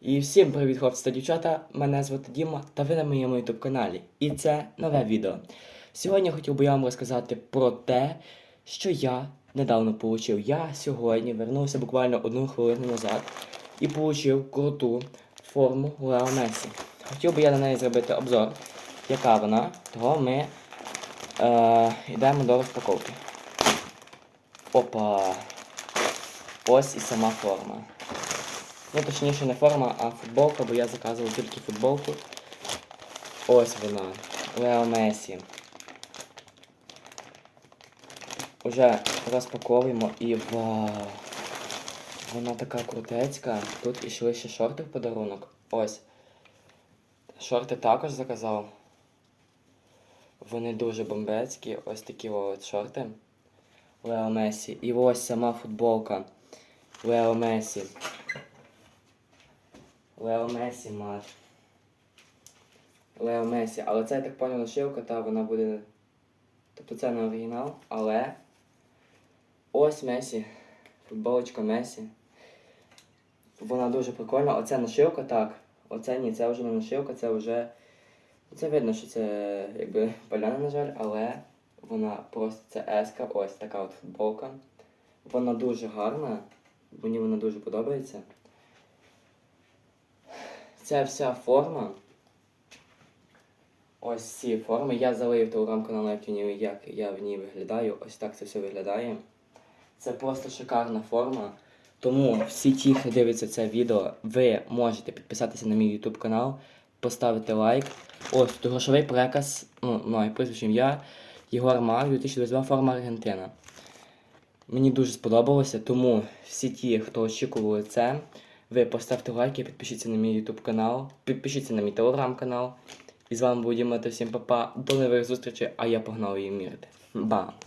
І всім привіт, хлопці та дівчата! Мене звати Діма та ви на моєму YouTube каналі. І це нове відео. Сьогодні хотів би я вам розказати про те, що я недавно отримав. Я сьогодні вернувся буквально одну хвилину назад і отримав круту форму Лео Месі. Хотів би я на неї зробити обзор, яка вона, того ми е, йдемо до розпаковки. Опа! Ось і сама форма. Ну, точніше, не форма, а футболка, бо я заказував тільки футболку. Ось вона. Лео Месі. Уже розпаковуємо і вау! Вона така крутецька. Тут ішли ще шорти в подарунок. Ось. Шорти також заказав. Вони дуже бомбецькі. Ось такі от шорти. Лео Месі. І ось сама футболка. Лео Месі. Лео Месі, мат. Лео Месі. Але це я так поняв нашивка, та вона буде. Тобто це не оригінал, але. Ось Месі. Футболочка Месі. Вона дуже прикольна. Оце нашивка, так. Оце ні, це вже не нашивка, це вже. Це видно, що це якби поляна, на жаль, але вона просто це еска, ось така от футболка. Вона дуже гарна. Мені вона дуже подобається. Ця вся форма. Ось ці форми. Я залив телеграм-канал, як, в як я в ній виглядаю. Ось так це все виглядає. Це просто шикарна форма. Тому всі ті, хто дивиться це відео, ви можете підписатися на мій YouTube канал, поставити лайк. Ось тут грошовий переказ, ну, моє прізвище ім'я, Єгор Мар, 2022 форма Аргентина. Мені дуже сподобалося, тому всі ті, хто очікували це, ви поставте лайки, підпишіться на мій YouTube канал, підпишіться на мій телеграм канал. І з вами був Діма та всім папа. До нових зустрічей, а я погнав її мірити. Бам!